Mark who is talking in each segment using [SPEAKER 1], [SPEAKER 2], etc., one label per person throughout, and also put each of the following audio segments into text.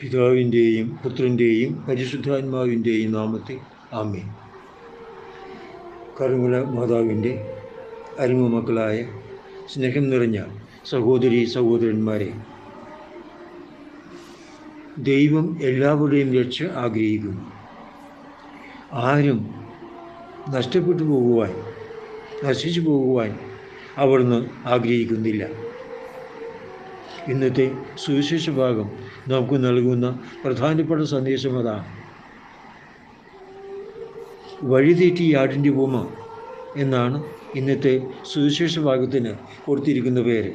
[SPEAKER 1] പിതാവിന്റെയും പുത്രന്റെയും പരിശുദ്ധാത്മാവിന്റെയും നാമത്തിൽ ആമേ കറുമുല മാതാവിന്റെ അരുമക്കളായ സ്നേഹം നിറഞ്ഞ സഹോദരി സഹോദരന്മാരെ ദൈവം എല്ലാവരുടെയും രക്ഷ ആഗ്രഹിക്കുന്നു. ആരും നഷ്ടപ്പെട്ടു പോകുവാൻ നശിച്ചു പോകുവാൻ അവിടുന്ന് ആഗ്രഹിക്കുന്നില്ല. ഇന്നത്തെ സുവിശേഷ ഭാഗം നമുക്ക് നൽകുന്ന പ്രധാനപ്പെട്ട സന്ദേശം അതാണ് വഴിതെറ്റി ആടിന്റെ ഉപമ എന്നാണ് ഇന്നത്തെ സുവിശേഷ ഭാഗത്തിന് കൊടുത്തിരിക്കുന്ന പേര്.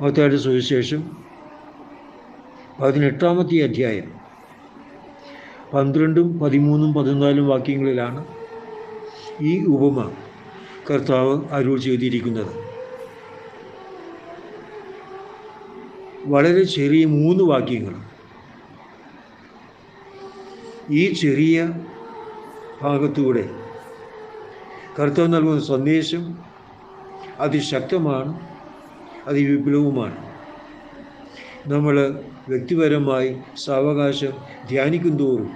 [SPEAKER 1] മത്തായുടെ സുവിശേഷം പതിനെട്ടാമത്തെ അധ്യായം. പന്ത്രണ്ടും പതിമൂന്നും പതിനാലും വാക്യങ്ങളിലാണ് ഈ ഉപമ കർത്താവ് അരുൾ ചെയ്തിരിക്കുന്നത്. വളരെ ചെറിയ മൂന്ന് വാക്യങ്ങൾ. ഈ ചെറിയ ഭാഗത്തൂടെ കർത്തവ് നൽകുന്ന സന്ദേശം അതിശക്തമാണ് അതിവിപുലവുമാണ്. നമ്മൾ വ്യക്തിപരമായി സാവകാശം ധ്യാനിക്കും തോറും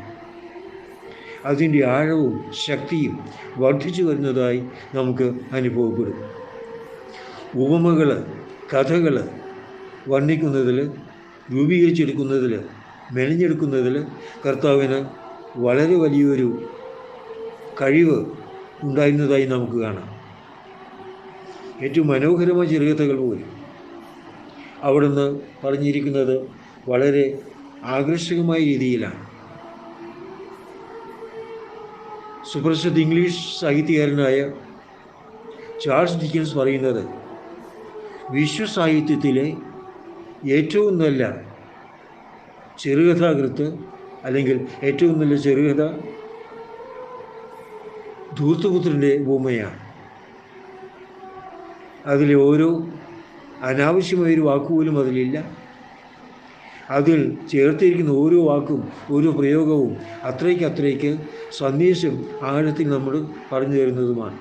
[SPEAKER 1] അതിന്റെ ആഴവും ശക്തിയും വർദ്ധിച്ചു വരുന്നതായി നമുക്ക് അനുഭവപ്പെടും. ഉപമകൾ കഥകൾ വർണിക്കുന്നതിൽ രൂപീകരിച്ചെടുക്കുന്നതിൽ മെനഞ്ഞെടുക്കുന്നതിൽ കർത്താവിന് വളരെ വലിയൊരു കഴിവ് ഉണ്ടായിരുന്നതായി നമുക്ക് കാണാം. ഏറ്റവും മനോഹരമായ ചെറുകഥകൾ പോലും. അവിടുന്ന് പറഞ്ഞിരിക്കുന്നത് വളരെ ആകർഷകമായ രീതിയിലാണ്. സുപ്രസിദ്ധ ഇംഗ്ലീഷ് സാഹിത്യകാരനായ ചാൾസ് ഡിക്കൻസ് പറയുന്നത് വിശ്വസാഹിത്യത്തിലെ ഏറ്റവും നല്ല ചെറുകഥാകൃത്ത് അല്ലെങ്കിൽ ഏറ്റവും നല്ല ചെറുകഥ ധൂർത്തുപുത്രന്റെ ഭൂമയാണ് അതിലെ ഓരോ അനാവശ്യമായൊരു വാക്കുപോലും അതിലില്ല. അതിൽ ചേർത്തിരിക്കുന്ന ഓരോ വാക്കും ഓരോ പ്രയോഗവും അത്രയ്ക്ക് അത്രയ്ക്ക് സന്ദേശം ആഴത്തിൽ നമ്മൾ പറഞ്ഞു തരുന്നതുമാണ്.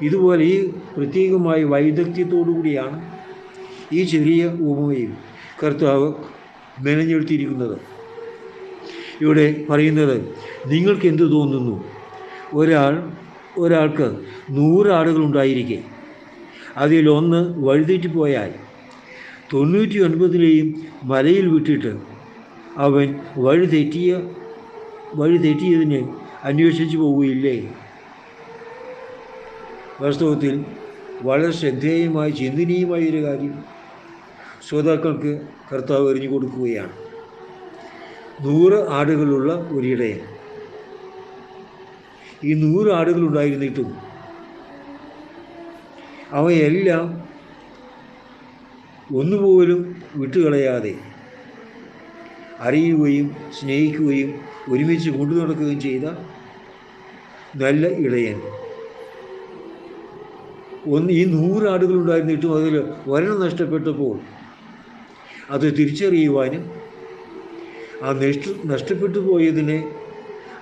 [SPEAKER 1] ഇതുപോലെ ഈ പ്രത്യേകമായ വൈദഗ്ധ്യത്തോടു കൂടിയാണ് ഈ ചെറിയ ഉപമയും കർത്താവ് മെനഞ്ഞെടുത്തിരിക്കുന്നത്. ഇവിടെ പറയുന്നത് നിങ്ങൾക്ക് എന്ത് തോന്നുന്നു? ഒരാൾ ഒരാൾക്ക് നൂറ് ആടുകളുണ്ടായിരിക്കെ അതിലൊന്ന് വഴിതെറ്റിപ്പോയാൽ തൊണ്ണൂറ്റി ഒൻപതിലെയും മലയിൽ വിട്ടിട്ട് അവൻ വഴി തെറ്റിയ വഴി തെറ്റിയതിനെ അന്വേഷിച്ചു പോവുകയില്ലേ? വാസ്തവത്തിൽ വളരെ ശ്രദ്ധേയമായി ചിന്തനീയമായ ഒരു കാര്യം. ശ്രോതാക്കൾക്ക് കർത്താവ് എറിഞ്ഞു കൊടുക്കുകയാണ്. നൂറ് ആടുകളുള്ള ഒരിടയൻ. ഈ നൂറ് ആടുകളുണ്ടായിരുന്നിട്ടും അവയെല്ലാം ഒന്നുപോലും വിട്ടുകളയാതെ അറിയുകയും സ്നേഹിക്കുകയും ഒരുമിച്ച് കൊണ്ടു നടക്കുകയും ചെയ്ത നല്ല ഇടയൻ. ഒന്ന് ഈ നൂറ് ആടുകളുണ്ടായിരുന്നിട്ടും അതിൽ വരണം നഷ്ടപ്പെട്ടപ്പോൾ അത് തിരിച്ചറിയുവാനും ആ നഷ്ട നഷ്ടപ്പെട്ടു പോയതിനെ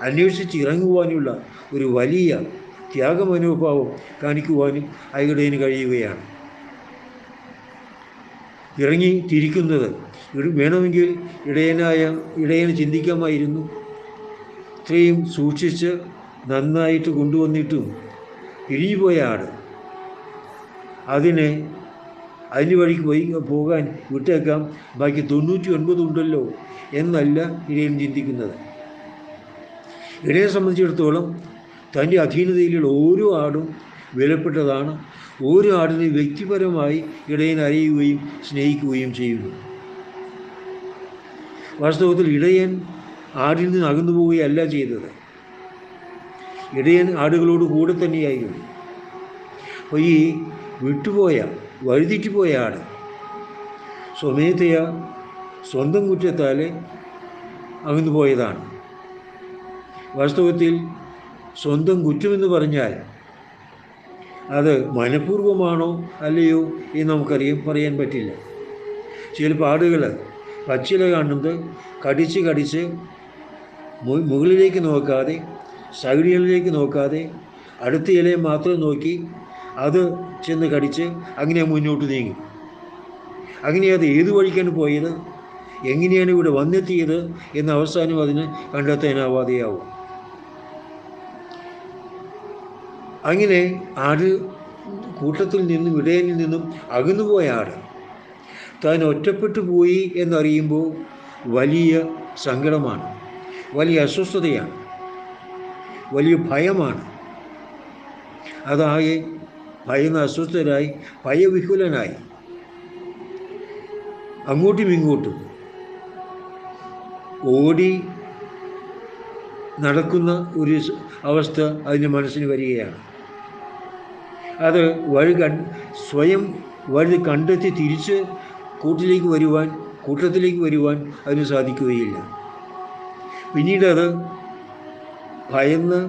[SPEAKER 1] അന്വേഷിച്ച് ഇറങ്ങുവാനുള്ള ഒരു വലിയ ത്യാഗമനോഭാവം കാണിക്കുവാനും അയഗഡേന് കഴിയുകയാണ്. ഇറങ്ങി തിരിക്കുന്നത് വേണമെങ്കിൽ ഇടയനായ ഇടയന് ചിന്തിക്കാമായിരുന്നു. ഇത്രയും സൂക്ഷിച്ച് നന്നായിട്ട് കൊണ്ടുവന്നിട്ടും പിരിഞ്ഞുപോയ ആട് അതിനെ അതിന് വഴിക്ക് പോയി പോകാൻ വിട്ടേക്കാം. ബാക്കി തൊണ്ണൂറ്റി ഒൻപത് ഉണ്ടല്ലോ എന്നല്ല ഇടയൻ ചിന്തിക്കുന്നത്. ഇടയെ സംബന്ധിച്ചിടത്തോളം തന്റെ അധീനതയിലുള്ള ഓരോ ആടും വിലപ്പെട്ടതാണ്. ഓരോ ആടിനെ വ്യക്തിപരമായി ഇടയൻ അറിയുകയും സ്നേഹിക്കുകയും ചെയ്യുന്നു. വാസ്തവത്തിൽ ഇടയൻ ആടിൽ നിന്ന് അകന്നു പോവുകയല്ല ചെയ്തത്. ഇടയൻ ആടുകളോട് കൂടെ തന്നെയായിരുന്നു. അപ്പോൾ ഈ വിട്ടുപോയ വഴിതെറ്റിപ്പോയ ആട് സ്വമേധയ സ്വന്തം കുറ്റത്താൽ അകന്നു പോയതാണ്. വാസ്തവത്തിൽ സ്വന്തം കുറ്റമെന്ന് പറഞ്ഞാൽ അത് മനഃപൂർവമാണോ അല്ലയോ എന്ന് നമുക്കറിയാം പറയാൻ പറ്റില്ല. ചില ആടുകൾ പച്ചില കാണുന്നത് കടിച്ച് കടിച്ച് മുകളിലേക്ക് നോക്കാതെ സൈഡുകളിലേക്ക് നോക്കാതെ അടുത്ത ഇലയെ മാത്രം നോക്കി അത് ചെന്ന് കടിച്ച് അങ്ങനെ മുന്നോട്ട് നീങ്ങി. അങ്ങനെ അത് ഏത് വഴിക്കാണ് പോയത്? എങ്ങനെയാണ് ഇവിടെ വന്നെത്തിയത്? എന്ന അവസാനം അതിന് കണ്ടെത്താനാവാതെയാവും. അങ്ങനെ ആട് കൂട്ടത്തിൽ നിന്നും ഇടയനിൽ നിന്നും അകന്നുപോയ ആട്. താൻ ഒറ്റപ്പെട്ടു പോയി എന്നറിയുമ്പോൾ വലിയ സങ്കടമാണ്. വലിയ അസ്വസ്ഥതയാണ്. വലിയ ഭയമാണ്. അതാകെ ഭയന്ന് അസ്വസ്ഥരായി ഭയവിഹുലനായി അങ്ങോട്ടും ഇങ്ങോട്ടും ഓടി നടക്കുന്ന ഒരു അവസ്ഥ അതിന്റെ മനസ്സിന് വരികയാണ്. അത് വഴി കൺ സ്വയം വഴി കണ്ടെത്തി തിരിച്ച് കൂട്ടിലേക്ക് വരുവാൻ കൂട്ടത്തിലേക്ക് വരുവാൻ അതിന് സാധിക്കുകയില്ല. പിന്നീട് അത് ഭയന്ന്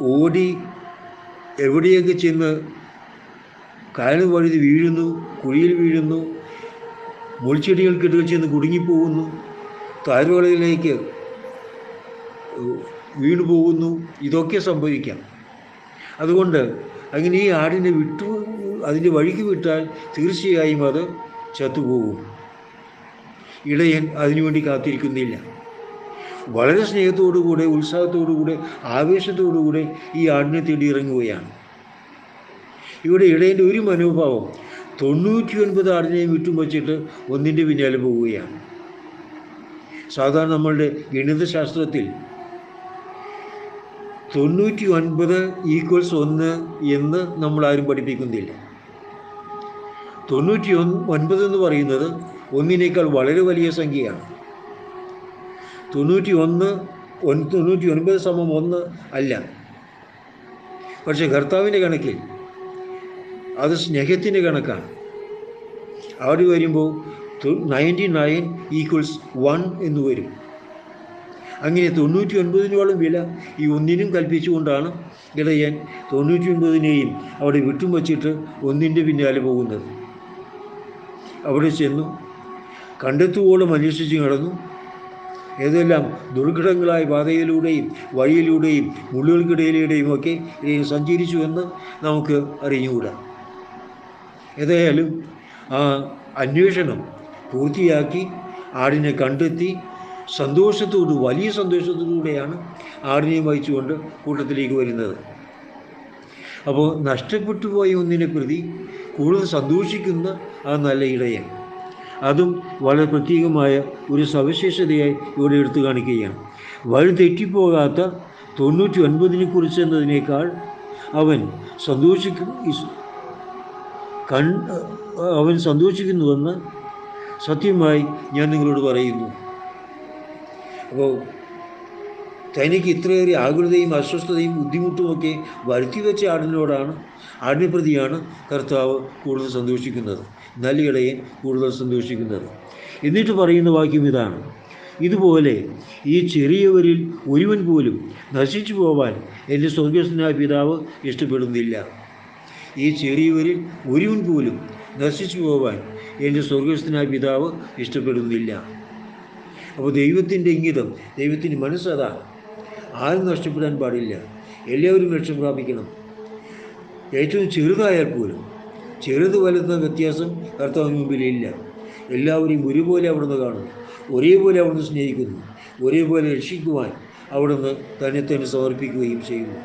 [SPEAKER 1] ഓടി എവിടെയൊക്കെ ചെന്ന് കാൽ വഴുതി വീഴുന്നു കുഴിയിൽ വീഴുന്നു മുൾച്ചെടികൾക്കിടയിൽ ചെന്ന് കുടുങ്ങിപ്പോകുന്നു താഴ്വളയിലേക്ക് വീണു പോകുന്നു ഇതൊക്കെ സംഭവിക്കാം. അതുകൊണ്ട് അങ്ങനെ ഈ ആടിനെ വിട്ടു അതിന്റെ വഴിക്ക് വിട്ടാൽ തീർച്ചയായും അത് ചത്തുപോകും. ഇടയൻ അതിനുവേണ്ടി കാത്തിരിക്കുന്നില്ല. വളരെ സ്നേഹത്തോടുകൂടെ ഉത്സാഹത്തോടുകൂടെ ആവേശത്തോടുകൂടെ ഈ ആടിനെ തേടി ഇറങ്ങുകയാണ് ഇവിടെ ഇടയന്റെ ഒരു മനോഭാവം തൊണ്ണൂറ്റി ഒൻപത് ആടിനെയും വിട്ടും വച്ചിട്ട് ഒന്നിന്റെ പിന്നാലെ പോവുകയാണ്. സാധാരണ നമ്മളുടെ ഗണിതശാസ്ത്രത്തിൽ തൊണ്ണൂറ്റി ഒൻപത് ഈക്വൽസ് ഒന്ന് എന്ന് നമ്മൾ ആരും പഠിപ്പിക്കുന്നില്ല. തൊണ്ണൂറ്റി ഒൻപത് എന്ന് പറയുന്നത് ഒന്നിനേക്കാൾ വളരെ വലിയ സംഖ്യയാണ്. തൊണ്ണൂറ്റി ഒന്ന് തൊണ്ണൂറ്റി ഒൻപത് സമം ഒന്ന് അല്ല. പക്ഷെ കർത്താവിന്റെ കണക്കിൽ അത് സ്നേഹത്തിന്റെ കണക്കാണ്. അവിടെ വരുമ്പോൾ നയന്റി നയൻ ഈക്വൽസ് വൺ എന്ന് വരും. അങ്ങനെ തൊണ്ണൂറ്റി ഒൻപതിനോളം വില ഈ ഒന്നിനും കൽപ്പിച്ചുകൊണ്ടാണ് ഇടയൻ തൊണ്ണൂറ്റി ഒൻപതിനെയും അവിടെ വിട്ടും വച്ചിട്ട് ഒന്നിന്റെ പിന്നാലെ പോകുന്നത്. അവിടെ ചെന്നു കണ്ടെത്തുവോളം അന്വേഷിച്ച് നടന്നു. ഏതെല്ലാം ദുർഘടങ്ങളായ പാതയിലൂടെയും വഴിയിലൂടെയും മുള്ളുകൾക്കിടയിലൂടെയും ഒക്കെ സഞ്ചരിച്ചു എന്ന് നമുക്ക് അറിഞ്ഞുകൂടാ. ഏതായാലും ആ അന്വേഷണം പൂർത്തിയാക്കി ആടിനെ കണ്ടെത്തി സന്തോഷത്തോട് വലിയ സന്തോഷത്തോടുകൂടെയാണ് ആടിനെയും വഹിച്ചുകൊണ്ട് കൂട്ടത്തിലേക്ക് വരുന്നത്. അപ്പോൾ നഷ്ടപ്പെട്ടു പോയ ഒന്നിനെ പ്രതി കൂടുതൽ സന്തോഷിക്കുന്ന ആ നല്ല ഇടയൻ. അതും വളരെ പ്രത്യേകമായ ഒരു സവിശേഷതയായി ഇവിടെ എടുത്തു കാണിക്കുകയാണ്. വഴി തെറ്റിപ്പോകാത്ത തൊണ്ണൂറ്റി ഒൻപതിനെ കുറിച്ച് എന്നതിനേക്കാൾ അവൻ സന്തോഷിക്കും അവൻ സന്തോഷിക്കുന്നുവെന്ന് സത്യമായി ഞാൻ നിങ്ങളോട് പറയുന്നു. അപ്പോൾ തനിക്ക് ഇത്രയേറെ ആകുലതയും അസ്വസ്ഥതയും ബുദ്ധിമുട്ടുമൊക്കെ വരുത്തി വെച്ച ആടിനോടാണ് ആടിനെ പ്രതിയാണ് കർത്താവ് കൂടുതൽ സന്തോഷിക്കുന്നത് നല്ലിടയൻ കൂടുതൽ സന്തോഷിക്കുന്നത്. എന്നിട്ട് പറയുന്ന വാക്യം ഇതാണ്. ഇതുപോലെ ഈ ചെറിയവരിൽ ഒരുവൻ പോലും നശിച്ചു പോവാൻ എന്റെ സ്വർഗസ്വനായ പിതാവ് ഇഷ്ടപ്പെടുന്നില്ല. ഈ ചെറിയവരിൽ ഒരുവൻ പോലും നശിച്ചു പോവാൻ എന്റെ സ്വർഗസ്ഥനായ പിതാവ് ഇഷ്ടപ്പെടുന്നില്ല. അപ്പോൾ ദൈവത്തിന്റെ ഇംഗിതം ദൈവത്തിന്റെ മനസ്സതാ ആരും നഷ്ടപ്പെടാൻ പാടില്ല. എല്ലാവരും രക്ഷ പ്രാപിക്കണം. ഏറ്റവും ചെറുതായാൽ പോലും ചെറുത് വലുന്ന വ്യത്യാസം കർത്താവിന് മുമ്പിലില്ല എല്ലാവരെയും ഒരുപോലെ അവിടുന്ന് കാണുന്നു ഒരേപോലെ അവിടുന്ന് സ്നേഹിക്കുന്നു. ഒരേപോലെ രക്ഷിക്കുവാൻ അവിടുന്ന് തന്നെ തന്നെ സമർപ്പിക്കുകയും ചെയ്യുന്നു.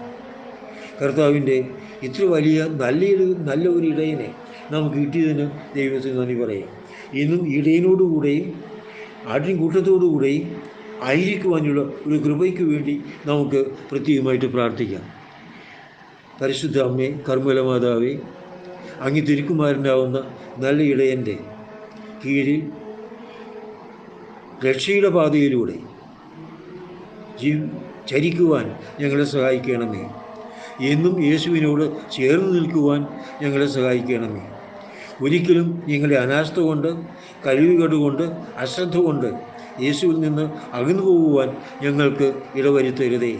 [SPEAKER 1] കർത്താവിന്റെ ഇത്ര വലിയ നല്ലൊരു നല്ല ഒരു ഇടയനെ നമുക്ക് കിട്ടിയതിന് ദൈവത്തിന് നന്ദി പറയാം. ഇന്നും ഇടയനോടുകൂടെയും ആട്ടിൻ കൂട്ടത്തോടുകൂടെയും ആയിരിക്കുവാനുള്ള ഒരു കൃപയ്ക്ക് വേണ്ടി നമുക്ക് പ്രത്യേകമായിട്ട് പ്രാർത്ഥിക്കാം. പരിശുദ്ധ അമ്മേ കർമ്മല മാതാവേ അങ്ങി തിരുക്കുമാരനാവുന്ന നല്ല ഇടയന്റെ കീഴിൽ രക്ഷയുടെ പാതയിലൂടെ ജീ ചരിക്കുവാൻ ഞങ്ങളെ സഹായിക്കണമേ. എന്നും യേശുവിനോട് ചേർന്ന് നിൽക്കുവാൻ ഞങ്ങളെ സഹായിക്കണമേ. ഒരിക്കലും ഞങ്ങളുടെ അനാസ്ഥ കൊണ്ട് കഴിവുകേട് കൊണ്ട് അശ്രദ്ധ കൊണ്ട് യേശുവിൽ നിന്ന് അകന്നു പോകുവാൻ ഞങ്ങൾക്ക് ഇടവരുത്തരുതേ.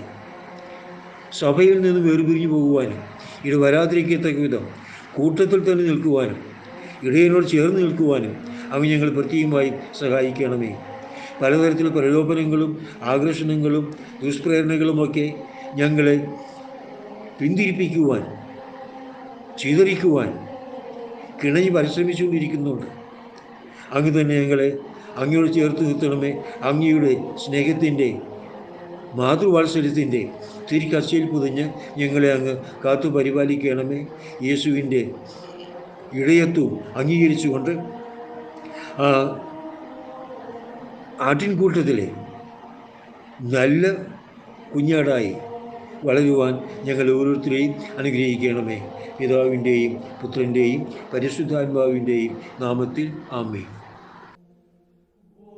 [SPEAKER 1] സഭയിൽ നിന്ന് വേർപിരിഞ്ഞു പോകുവാനും ഇത് വരാതിരിക്കത്തക്ക വിധം കൂട്ടത്തിൽ തന്നെ നിൽക്കുവാനും ഇടയനോട് ചേർന്ന് നിൽക്കുവാനും അവ ഞങ്ങൾ പ്രത്യേകമായി സഹായിക്കണമേ. പലതരത്തിലുള്ള പ്രലോഭനങ്ങളും ആകർഷണങ്ങളും ദുഷ്പ്രേരണകളുമൊക്കെ ഞങ്ങളെ പിന്തിരിപ്പിക്കുവാൻ ചിതറിക്കുവാൻ കിണഞ്ഞ് പരിശ്രമിച്ചുകൊണ്ടിരിക്കുന്നുണ്ട് അങ്ങ് തന്നെ ഞങ്ങളെ അങ്ങയോട് ചേർത്ത് നിർത്തണമേ. അങ്ങയുടെ സ്നേഹത്തിന്റെ മാതൃവാത്സല്യത്തിന്റെ തിരിക്കച്ചയിൽ പുതിഞ്ഞ് ഞങ്ങളെ അങ്ങ് കാത്തു പരിപാലിക്കണമേ. യേശുവിന്റെ ഇടയത്വം അംഗീകരിച്ചുകൊണ്ട് ആ ആട്ടിൻകൂട്ടത്തിലെ നല്ല കുഞ്ഞാടായി വളരുവാൻ ഞങ്ങൾ ഓരോരുത്തരെയും അനുഗ്രഹിക്കണമേ. പിതാവിന്റെയും പുത്രന്റെയും പരിശുദ്ധാത്മാവിന്റെയും നാമത്തിൽ ആമേ